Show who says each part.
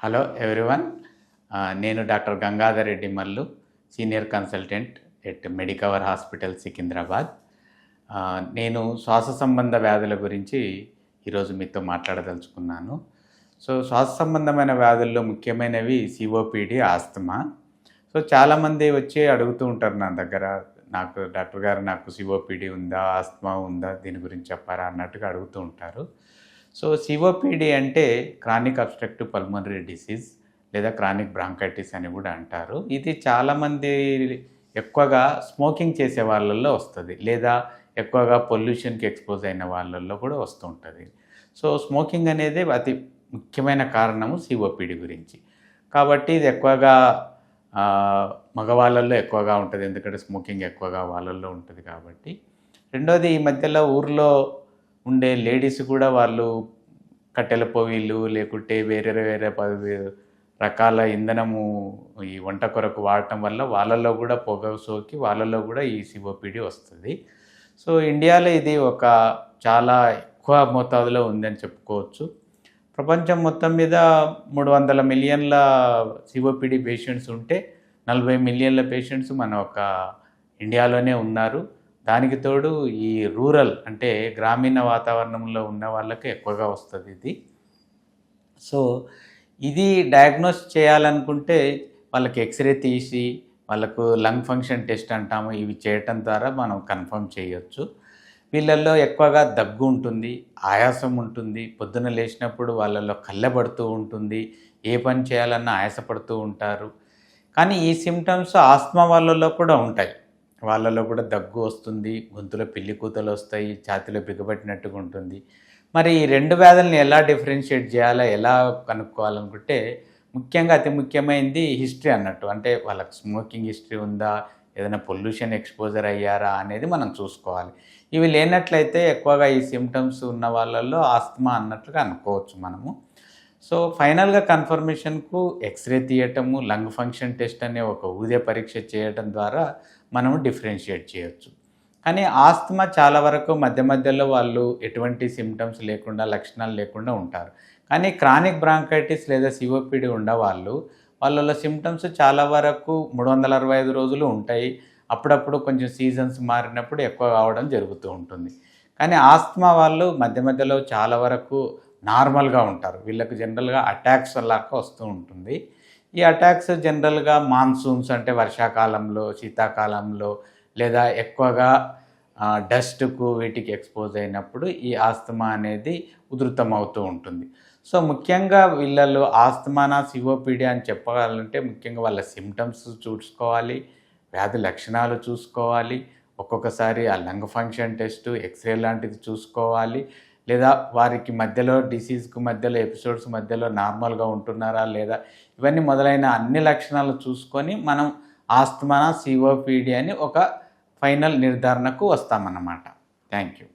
Speaker 1: Hello everyone. నేను doctor Gangadhar Reddy Mallu senior consultant at Medicover hospital Secunderabad. నేను శ్వాస సంబంధ వ్యాధుల గురించి ఈరోజు మీతో మాట్లాడదలుచుకున్నాను. సో శ్వాస సంబంధమైన వ్యాధుల్లో ముఖ్యమైనవి సిఓపిడి ఆస్తమా. సో చాలామంది వచ్చి అడుగుతూ ఉంటారు నా దగ్గర నాకు డాక్టర్ గారు నాకు సిఓపిడి ఉందా ఆస్తమా ఉందా దీని గురించి చెప్పారా అన్నట్టుగా అడుగుతూ ఉంటారు. సో సిఓపిడి అంటే క్రానిక్ అబ్స్ట్రక్టివ్ పల్మనరీ డిసీజ్ లేదా క్రానిక్ బ్రాంకైటిస్ అని కూడా అంటారు. ఇది చాలామంది ఎక్కువగా స్మోకింగ్ చేసే వాళ్ళల్లో వస్తుంది లేదా ఎక్కువగా పొల్యూషన్కి ఎక్స్పోజ్ అయిన వాళ్ళల్లో కూడా వస్తూ ఉంటుంది సో స్మోకింగ్ అనేది అతి ముఖ్యమైన కారణము సిఓపిడి గురించి. కాబట్టి ఇది ఎక్కువగా మగవాళ్ళల్లో ఎక్కువగా ఉంటుంది. ఎందుకంటే స్మోకింగ్ ఎక్కువగా వాళ్ళల్లో ఉంటుంది కాబట్టి. రెండోది ఈ మధ్యలో ఊర్లో ఉండే లేడీస్ కూడా వాళ్ళు కట్టెల పొయ్యిలు లేకుంటే వేరే వేరే రకాల ఇంధనము ఈ వంట కొరకు వాడటం వల్ల వాళ్ళల్లో కూడా పొగ సోకి వాళ్ళల్లో కూడా ఈ సిఓపిడి వస్తుంది. సో ఇండియాలో ఇది ఒక చాలా ఎక్కువ మోతాదులో ఉందని చెప్పుకోవచ్చు. ప్రపంచం మొత్తం మీద మూడు వందల మిలియన్ల సిఓపిడి పేషెంట్స్ ఉంటే నలభై మిలియన్ల పేషెంట్స్ మన ఒక ఇండియాలోనే ఉన్నారు. దానికి తోడు ఈ రూరల్ అంటే గ్రామీణ వాతావరణంలో ఉన్న వాళ్ళకి ఎక్కువగా వస్తుంది ఇది. సో ఇది డయాగ్నోస్ చేయాలనుకుంటే వాళ్ళకి ఎక్స్రే తీసి వాళ్ళకు లంగ్ ఫంక్షన్ టెస్ట్ అంటాము ఇవి చేయటం ద్వారా మనం కన్ఫర్మ్ చేయొచ్చు. వీళ్ళల్లో ఎక్కువగా దగ్గు ఉంటుంది ఆయాసం ఉంటుంది పొద్దున లేచినప్పుడు వాళ్ళల్లో కళ్ళబడుతూ ఉంటుంది ఏ పని చేయాలన్నా ఆయాసపడుతూ ఉంటారు. కానీ ఈ సిమ్టమ్స్ ఆస్మా వాళ్ళలో కూడా ఉంటాయి. వాళ్ళలో కూడా దగ్గు వస్తుంది గొంతులో పిల్లి కూతలు వస్తాయి ఛాతిలో బిగబట్టినట్టుగా ఉంటుంది. మరి ఈ రెండు వ్యాధులను ఎలా డిఫరెన్షియేట్ చేయాలా ఎలా కనుక్కోవాలనుకుంటే ముఖ్యంగా అతి ముఖ్యమైనది హిస్టరీ అన్నట్టు. అంటే వాళ్ళకి స్మోకింగ్ హిస్టరీ ఉందా ఏదైనా పొల్యూషన్ ఎక్స్పోజర్ అయ్యారా అనేది మనం చూసుకోవాలి. ఇవి లేనట్లయితే ఎక్కువగా ఈ సిమ్టమ్స్ ఉన్న వాళ్ళల్లో ఆస్తమా అన్నట్లుగా అనుకోవచ్చు మనము. సో ఫైనల్గా కన్ఫర్మేషన్కు ఎక్స్రే తీయటము లంగ్ ఫంక్షన్ టెస్ట్ అనే ఒక ఊదే పరీక్ష చేయటం ద్వారా మనము డిఫరెన్షియేట్ చేయొచ్చు. కానీ ఆస్తమా చాలా వరకు మధ్య మధ్యలో వాళ్ళు ఎటువంటి సిమ్టమ్స్ లేకుండా లక్షణాలు లేకుండా ఉంటారు. కానీ క్రానిక్ బ్రాంకైటిస్ లేదా సిఓపిడి ఉన్న వాళ్ళు సిమ్టమ్స్ చాలా వరకు మూడు వందల అరవై ఐదు రోజులు ఉంటాయి. అప్పుడప్పుడు కొంచెం సీజన్స్ మారినప్పుడు ఎక్కువ కావడం జరుగుతూ ఉంటుంది. కానీ ఆస్తమా వాళ్ళు మధ్య మధ్యలో చాలా వరకు నార్మల్గా ఉంటారు. వీళ్ళకు జనరల్గా అటాక్స్ లాగా వస్తూ ఉంటుంది. ఈ అటాక్స్ జనరల్గా మాన్సూన్స్ అంటే వర్షాకాలంలో శీతాకాలంలో లేదా ఎక్కువగా డస్ట్కు వీటికి ఎక్స్పోజ్ అయినప్పుడు ఈ ఆస్తమా అనేది ఉధృతం అవుతూ ఉంటుంది. సో ముఖ్యంగా వీళ్ళలో ఆస్తమానా సిఓపిడి అని చెప్పగలంటే ముఖ్యంగా వాళ్ళ సిమ్టమ్స్ చూసుకోవాలి వ్యాధి లక్షణాలు చూసుకోవాలి ఒక్కొక్కసారి ఆ లంగ్ ఫంక్షన్ టెస్ట్ ఎక్స్రే లాంటిది చూసుకోవాలి లేదా వారికి మధ్యలో డిసీజ్కి మధ్యలో ఎపిసోడ్స్ మధ్యలో నార్మల్గా ఉంటున్నారా లేదా ఇవన్నీ మొదలైన అన్ని లక్షణాలు చూసుకొని మనం ఆస్తమానా సిఓపిడి అని ఒక ఫైనల్ నిర్ధారణకు వస్తామన్నమాట. Thank you